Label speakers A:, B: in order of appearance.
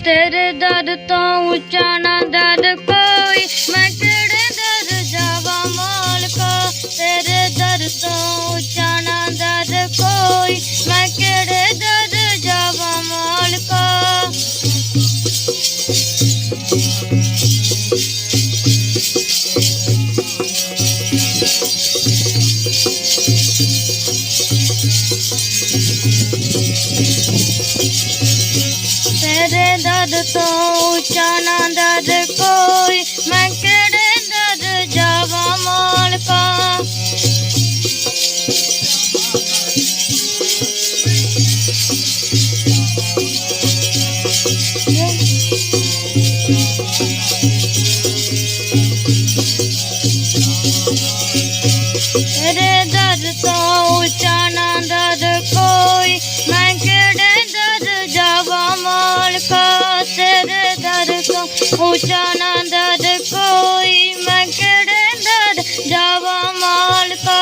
A: तेरे दर तो ऊँचा ना दर तो कोई। मैं केड़े दर जावा माल का, तेरे दर तो ऊँचा ना दर कोई। मैं केड़े दर जावा माल का। Thank मेरे दर्द तो जाना दर्द कोई मैं केड़े दर्द जावा मालका Yeah. ऊंचाना दर्द कोई मकड़े दर्द जावा माल का